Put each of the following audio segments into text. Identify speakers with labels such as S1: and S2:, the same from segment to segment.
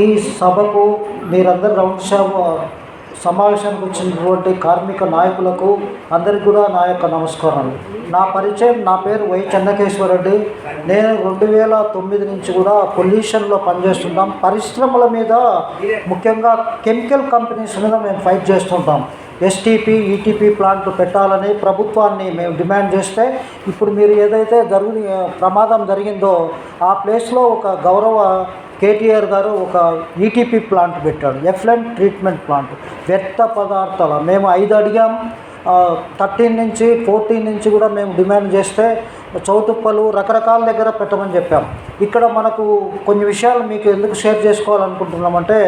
S1: ఈ సభకు మీరందరూ రౌండ్ షాప్ సమావేశానికి వచ్చినటువంటి కార్మిక నాయకులకు అందరికీ కూడా నా యొక్క నమస్కారాలు. నా పరిచయం నా పేరు వై చెన్నకేశ్వరరెడ్డి. నేను రెండు వేల తొమ్మిది నుంచి కూడా పొల్యూషన్లో పనిచేస్తుంటాం. పరిశ్రమల మీద ముఖ్యంగా కెమికల్ కంపెనీస్ మీద మేము ఫైట్ చేస్తుంటాం. ఎస్టీపీ ఈటీపీ ప్లాంట్లు పెట్టాలని ప్రభుత్వాన్ని మేము డిమాండ్ చేస్తే ఇప్పుడు మీరు ఏదైతే జరుగు ప్రమాదం జరిగిందో ఆ ప్లేస్లో ఒక గౌరవ కేటీఆర్ గారు ఒక ఈటీపీ ప్లాంట్ పెట్టాడు ఎఫ్లెంట్ ట్రీట్మెంట్ ప్లాంట్ వ్యర్థ పదార్థాల. మేము ఐదు అడిగాం. థర్టీన్ నుంచి ఫోర్టీన్ నుంచి కూడా మేము డిమాండ్ చేస్తే చౌతుప్పలు రకరకాల దగ్గర పెట్టమని చెప్పాం. ఇక్కడ మనకు కొన్ని విషయాలు మీకు ఎందుకు షేర్ చేసుకోవాలనుకుంటున్నామంటే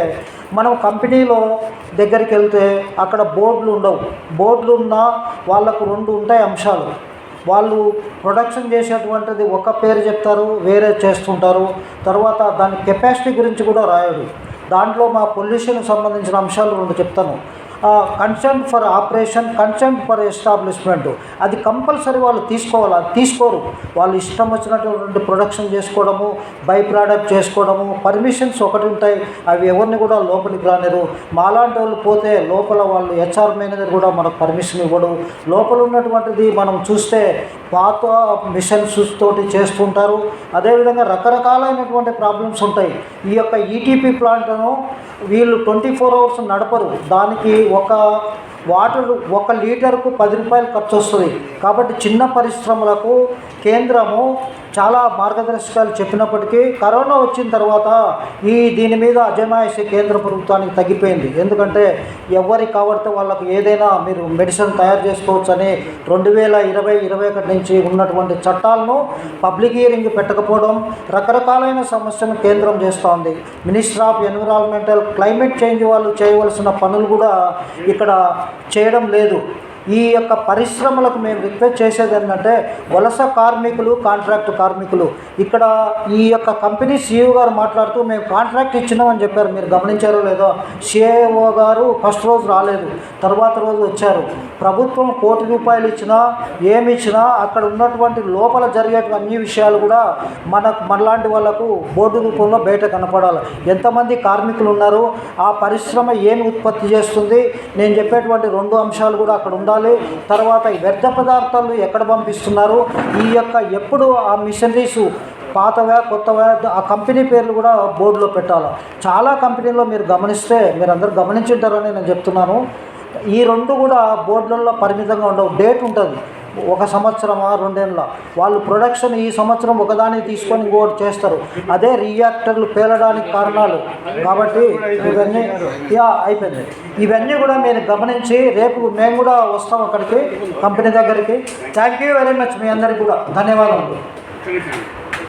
S1: మనం కంపెనీలో దగ్గరికి వెళ్తే అక్కడ బోర్డులు ఉండవు. బోర్డులు ఉన్నా వాళ్ళకు రెండు ఉంటాయి అంశాలు. వాళ్ళు ప్రొడక్షన్ చేసేటువంటిది ఒక పేరు చెప్తారు వేరే చేస్తుంటారు. తర్వాత దాని కెపాసిటీ గురించి కూడా రాయడు. దాంట్లో మా పొల్యూషన్కి సంబంధించిన అంశాలు రెండు చెప్తాను. Consent for operation consent for establishment అది కంపల్సరీ వాళ్ళు తీసుకోవాలి? అది తీసుకోరు. వాళ్ళు ఇష్టం వచ్చినటువంటి ప్రొడక్షన్ చేసుకోవడము బై ప్రోడక్ట్ చేసుకోవడము పర్మిషన్స్ ఒకటి ఉంటాయి. అవి ఎవరిని కూడా లోపలికి రానిరు. మాలాంటి వాళ్ళు పోతే లోపల వాళ్ళు హెచ్ఆర్ మేనేజర్ కూడా మనకు పర్మిషన్ ఇవ్వడు. లోపల ఉన్నటువంటిది మనం చూస్తే పాత మిషన్స్ తోటి చేస్తుంటారు. అదేవిధంగా రకరకాలైనటువంటి ప్రాబ్లమ్స్ ఉంటాయి. ఈ యొక్క ఈటీపీ ప్లాంట్ను వీళ్ళు ట్వంటీ ఫోర్ అవర్స్ నడపరు. దానికి ఒక వాటర్ ఒక లీటర్కు పది రూపాయలు ఖర్చు వస్తుంది కాబట్టి చిన్న పరిశ్రమలకు కేంద్రము చాలా మార్గదర్శకాలు చెప్పినప్పటికీ కరోనా వచ్చిన తర్వాత ఈ దీని మీద అజమాయిషి కేంద్ర ప్రభుత్వానికి తగ్గిపోయింది. ఎందుకంటే ఎవరికి కాబట్టి వాళ్ళకు ఏదైనా మీరు మెడిసిన్ తయారు చేసుకోవచ్చు అని రెండు వేల ఇరవై ఇరవై ఒకటి నుంచి ఉన్నటువంటి చట్టాలను పబ్లిక్ హియరింగ్ పెట్టకపోవడం రకరకాలైన సమస్యను కేంద్రం చేస్తోంది. Minister of environmental climate change వాళ్ళు చేయవలసిన పనులు కూడా ఇక్కడ చేయడం లేదు. ఈ యొక్క పరిశ్రమలకు మేము రిక్వెస్ట్ చేసేది ఏంటంటే వలస కార్మికులు కాంట్రాక్ట్ కార్మికులు. ఇక్కడ ఈ యొక్క కంపెనీ సీఈఓ గారు మాట్లాడుతూ మేము కాంట్రాక్ట్ ఇచ్చినామని చెప్పారు. మీరు గమనించారో లేదో? సిఏఓ గారు ఫస్ట్ రోజు రాలేదు. తర్వాత రోజు వచ్చారు. ప్రభుత్వం కోటి రూపాయలు ఇచ్చినా ఏమి ఇచ్చినా అక్కడ ఉన్నటువంటి లోపల జరిగే అన్ని విషయాలు కూడా మన మనలాంటి వాళ్ళకు బోర్డు రూపంలో బయట కనపడాలి. ఎంతమంది కార్మికులు ఉన్నారు? ఆ పరిశ్రమ ఏమి ఉత్పత్తి చేస్తుంది? నేను చెప్పేటువంటి రెండు అంశాలు కూడా అక్కడ ఉండాలి. తర్వాత వ్యర్థ పదార్థాలు ఎక్కడ పంపిస్తున్నారు? ఈ యొక్క ఎప్పుడు ఆ మిషనరీస్ పాతవా కొత్తవా ఆ కంపెనీ పేర్లు కూడా బోర్డులో పెట్టాలి? చాలా కంపెనీల్లో మీరు గమనిస్తే మీరు అందరూ గమనించుంటారని నేను చెప్తున్నాను. ఈ రెండు కూడా బోర్డులలో పరిమితంగా ఉండవు. డేట్ ఉంటుంది. ఒక సంవత్సరమా రెండేళ్ళ? వాళ్ళు ప్రొడక్షన్ ఈ సంవత్సరం ఒకదాన్ని తీసుకొని ఇంకోటి చేస్తారు. అదే రియాక్టర్లు పేలడానికి కారణాలు. కాబట్టి ఇవన్నీ యా అయిపోయింది. ఇవన్నీ కూడా మీరు గమనించి రేపు మేము కూడా వస్తాం అక్కడికి కంపెనీ దగ్గరికి. థ్యాంక్ యూ వెరీ మచ్ మీ అందరికి కూడా. ధన్యవాదాలు